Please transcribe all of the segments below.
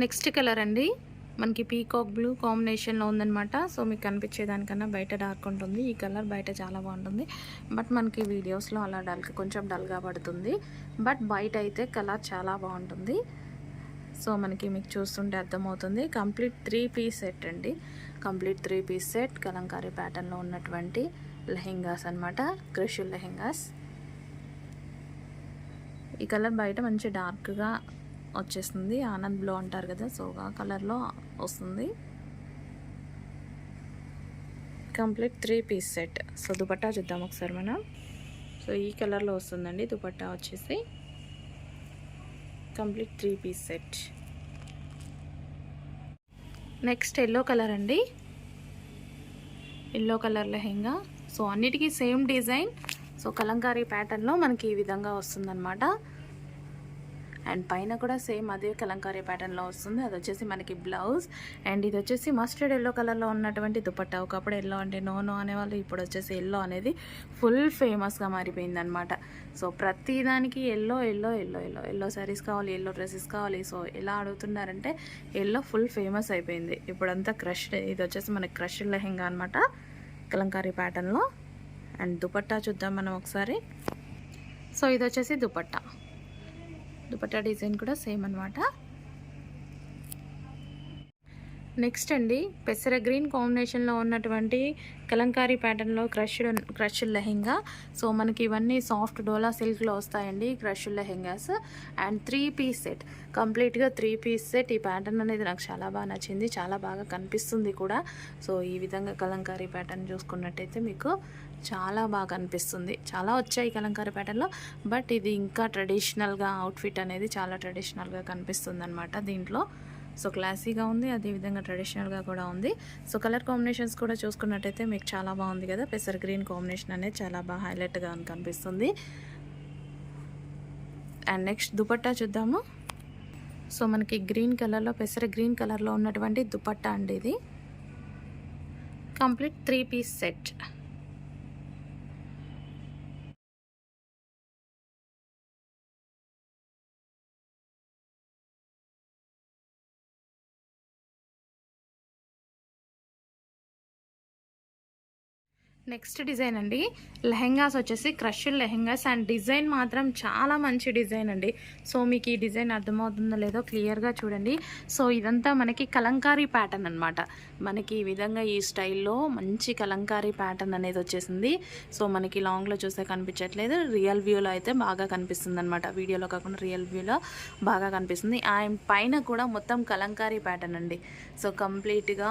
Next colour అండి. మనకి peacock blue కాంబినేషన్లో ఉందన్నమాట. సో మీకు కనిపించేదానికన్నా బయట డార్క్ ఉంటుంది. ఈ కలర్ బయట చాలా బాగుంటుంది. బట్ మనకి వీడియోస్లో అలా డల్ కొంచెం డల్గా పడుతుంది. బట్ బయట అయితే కలర్ చాలా బాగుంటుంది. సో మనకి మీకు చూస్తుంటే అర్థమవుతుంది. కంప్లీట్ త్రీ పీస్ సెట్ అండి. Complete three piece set Kalamkari ప్యాటర్న్లో ఉన్నటువంటి లెహెంగాస్ అనమాట క్రిషుల్ లెహెంగాస్. ఈ కలర్ బయట మంచి డార్క్గా వచ్చేస్తుంది. ఆనంద్ బ్లో అంటారు కదా సో ఆ కలర్లో వస్తుంది. Complete three piece set. So dupatta చూద్దాం ఒకసారి మనం. సో ఈ కలర్లో వస్తుందండి దుపట్టా వచ్చేసి. Complete three piece set. Next yellow colour అండి. Yellow colour lehenga. సో అన్నిటికీ సేమ్ డిజైన్. సో కలంకారీ ప్యాటర్న్లో మనకి ఈ విధంగా వస్తుందన్నమాట. అండ్ పైన కూడా సేమ్ అదే కలంకారీ ప్యాటర్న్లో వస్తుంది. అది వచ్చేసి మనకి బ్లౌజ్ అండ్ ఇది వచ్చేసి మస్టర్డ్ ఎల్లో కలర్లో ఉన్నటువంటి దుపట్టా. ఒకప్పుడు ఎల్లో అంటే నో నో అనేవాళ్ళు ఇప్పుడు వచ్చేసి ఎల్లో అనేది ఫుల్ ఫేమస్గా మారిపోయింది అనమాట సో ప్రతిదానికి yellow yellow yellow yellow yellow saris కావాలి ఎల్లో డ్రెస్సెస్ కావాలి. సో ఎలా అడుగుతున్నారంటే ఎల్లో ఫుల్ ఫేమస్ అయిపోయింది. ఇప్పుడంతా క్రష్ ఇది వచ్చేసి మనకి క్రష్ లెహెంగా అనమాట కలంకారీ ప్యాటర్న్లో. అండ్ దుపట్టా చూద్దాం మనం ఒకసారి. సో ఇది వచ్చేసి దుపట్టా. దుపట్టా డిజైన్ కూడా సేమ్ అనమాట నెక్స్ట్ అండి పెసర గ్రీన్ కాంబినేషన్లో ఉన్నటువంటి కలంకారీ ప్యాటర్న్లో క్రష్డ్ క్రష్డ్ లెహెంగా. సో మనకి ఇవన్నీ సాఫ్ట్ డోలా సిల్క్లో వస్తాయండి crushed lehengas. And three piece set కంప్లీట్గా త్రీ పీస్ సెట్. ఈ ప్యాటర్న్ అనేది నాకు చాలా బాగా నచ్చింది చాలా బాగా కనిపిస్తుంది కూడా. సో ఈ విధంగా కలంకారీ ప్యాటర్న్ చూసుకున్నట్టయితే మీకు చాలా బాగా అనిపిస్తుంది చాలా వచ్చాయి కలంకారీ ప్యాటర్న్లో బట్ ఇది ఇంకా ట్రెడిషనల్గా అవుట్ఫిట్ అనేది చాలా ట్రెడిషనల్గా కనిపిస్తుంది అనమాట దీంట్లో. సో క్లాసీగా ఉంది అదేవిధంగా ట్రెడిషనల్గా కూడా ఉంది. సో కలర్ కాంబినేషన్స్ కూడా చూసుకున్నట్టయితే మీకు చాలా బాగుంది కదా. పెసర్ గ్రీన్ కాంబినేషన్ అనేది చాలా బాగా హైలైట్గా కనిపిస్తుంది. అండ్ నెక్స్ట్ దుపట్టా చూద్దాము. సో మనకి గ్రీన్ కలర్లో పెసర గ్రీన్ కలర్లో ఉన్నటువంటి దుపట్టా అండి ఇది. Complete three piece set. Next design అండి. లెహెంగాస్ వచ్చేసి క్రష్ లెహెంగాస్ అండ్ డిజైన్ మాత్రం చాలా మంచి డిజైన్ అండి. సో మీకు ఈ డిజైన్ అర్థమవుతుందో లేదో క్లియర్గా చూడండి. సో ఇదంతా మనకి కలంకారీ ప్యాటర్న్ అనమాట మనకి ఈ విధంగా ఈ స్టైల్లో మంచి కలంకారీ ప్యాటర్న్ అనేది వచ్చేసింది. సో మనకి లాంగ్లో చూస్తే కనిపించట్లేదు. రియల్ వ్యూలో అయితే బాగా కనిపిస్తుంది అనమాట వీడియోలో కాకుండా రియల్ వ్యూలో బాగా కనిపిస్తుంది. ఆయన పైన కూడా మొత్తం కలంకారీ ప్యాటర్న్ అండి. సో కంప్లీట్గా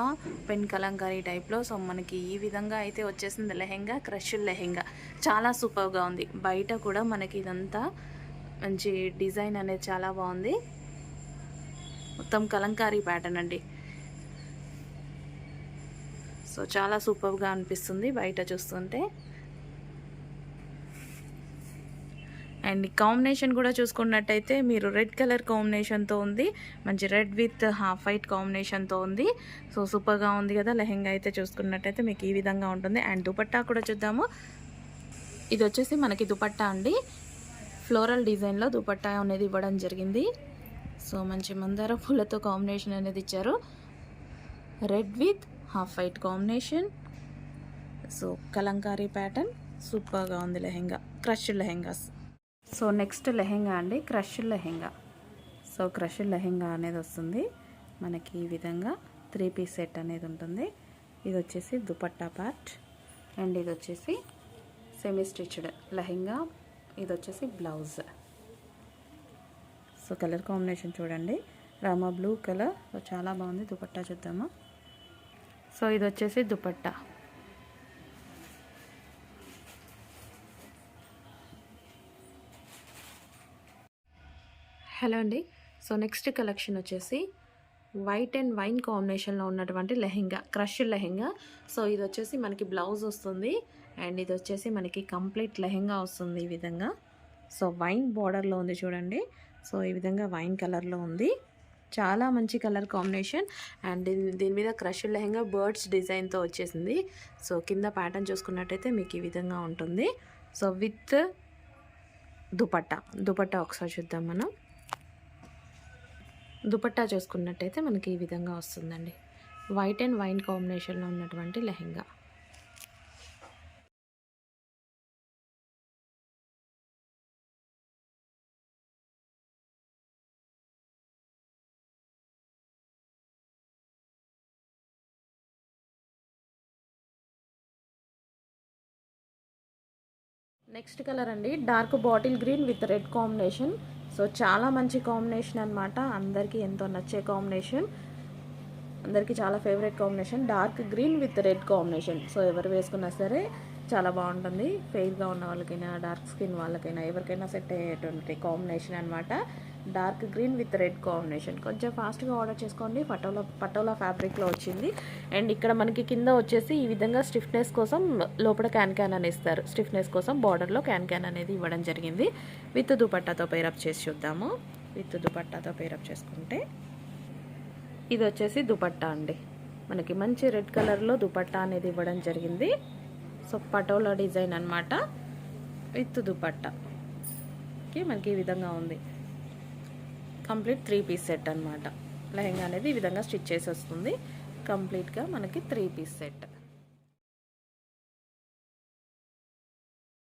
పెన్ కలంకారీ టైప్లో. సో మనకి ఈ విధంగా అయితే వచ్చేసింది. లెహెంగా క్రష్ లెహెంగా. చాలా సూపర్గా ఉంది. బయట కూడా మనకి ఇదంతా మంచి డిజైన్ అనేది చాలా బాగుంది. మొత్తం కలంకారీ ప్యాటర్న్ అండి. సో చాలా సూపర్గా అనిపిస్తుంది బయట చూస్తుంటే. అండ్ కాంబినేషన్ కూడా చూసుకున్నట్టయితే మీరు రెడ్ కలర్ కాంబినేషన్తో ఉంది. మంచి రెడ్ విత్ హాఫ్ వైట్ కాంబినేషన్తో ఉంది. సో సూపర్గా ఉంది కదా లెహెంగా అయితే చూసుకున్నట్టయితే మీకు ఈ విధంగా ఉంటుంది. అండ్ దుపట్టా కూడా చూద్దాము. ఇది వచ్చేసి మనకి దుపట్టా అండి. ఫ్లోరల్ డిజైన్లో దుపట్టా అనేది ఇవ్వడం జరిగింది. సో మంచి మందార పూలతో కాంబినేషన్ అనేది ఇచ్చారు. Red with half white combination. So Kalamkari pattern. సూపర్గా ఉంది lehenga. Crush lehengas. So next lehenga అండి crush lehenga. So crush lehenga అనేది వస్తుంది. మనకి ఈ విధంగా త్రీ పీస్ సెట్ అనేది ఉంటుంది. ఇది వచ్చేసి దుపట్టా పార్ట్ అండ్ ఇది వచ్చేసి సెమీ స్టిచ్డ్ లెహెంగా. ఇది వచ్చేసి బ్లౌజ్. సో కలర్ కాంబినేషన్ చూడండి. Rama blue colour. చాలా బాగుంది. దుపట్టా చూద్దాము? సో ఇది వచ్చేసి దుపట్టా. హలో అండి. సో నెక్స్ట్ కలెక్షన్ వచ్చేసి వైట్ అండ్ వైన్ కాంబినేషన్లో ఉన్నటువంటి లెహెంగా క్రష్ లెహెంగా. సో ఇది వచ్చేసి మనకి బ్లౌజ్ వస్తుంది. అండ్ ఇది వచ్చేసి మనకి కంప్లీట్ లెహెంగా వస్తుంది ఈ విధంగా. సో వైన్ బార్డర్లో ఉంది చూడండి. సో ఈ విధంగా వైన్ కలర్లో ఉంది. చాలా మంచి కలర్ కాంబినేషన్. అండ్ దీని మీద క్రష్ లెహెంగా బర్డ్స్ డిజైన్తో వచ్చేసింది. సో కింద ప్యాటర్న్ చూసుకున్నట్టయితే మీకు ఈ విధంగా ఉంటుంది. సో విత్ దుపట్టా దుపట్టా ఒకసారి చూద్దాం మనం. దుపట్టా చూసుకున్నట్టయితే మనకి ఈ విధంగా వస్తుందండి. వైట్ అండ్ వైన్ కాంబినేషన్లో ఉన్నటువంటి లెహెంగా. నెక్స్ట్ కలర్ అండి dark bottle green with red combination so చాలా మంచి కాంబినేషన్ అనమాట అందరికీ ఎంతో నచ్చే కాంబినేషన్ అందరికీ చాలా favourite combination dark green with red combination so ఎవరు వేసుకున్నా సరే చాలా బాగుంటుంది. ఫెయిర్గా ఉన్న వాళ్ళకైనా డార్క్ స్కిన్ వాళ్ళకైనా ఎవరికైనా సెట్ అయ్యేటువంటి కాంబినేషన్ అనమాట dark green with red combination. కొంచెం ఫాస్ట్గా ఆర్డర్ చేసుకోండి. పటోలా పటోలా ఫ్యాబ్రిక్లో వచ్చింది. అండ్ ఇక్కడ మనకి కింద వచ్చేసి ఈ విధంగా స్టిఫ్నెస్ కోసం లోపల క్యాన్ క్యాన్ అని ఇస్తారు. స్టిఫ్నెస్ కోసం బార్డర్లో క్యాన్ క్యాన్ అనేది ఇవ్వడం జరిగింది. విత్ దుపట్టాతో పేరప్ చేసి చూద్దాము. విత్ దుపట్టాతో పేరప్ చేసుకుంటే ఇది వచ్చేసి దుపట్టా అండి. మనకి మంచి రెడ్ కలర్లో దుపట్టా అనేది ఇవ్వడం జరిగింది. సో పటోలా డిజైన్ అనమాట విత్ దుపట్టాకి మనకి ఈ విధంగా ఉంది. కంప్లీట్ త్రీ పీస్ సెట్ అనమాట లెహెంగా అనేది ఈ విధంగా స్టిచ్ చేసి వస్తుంది. కంప్లీట్గా మనకి త్రీ పీస్ సెట్.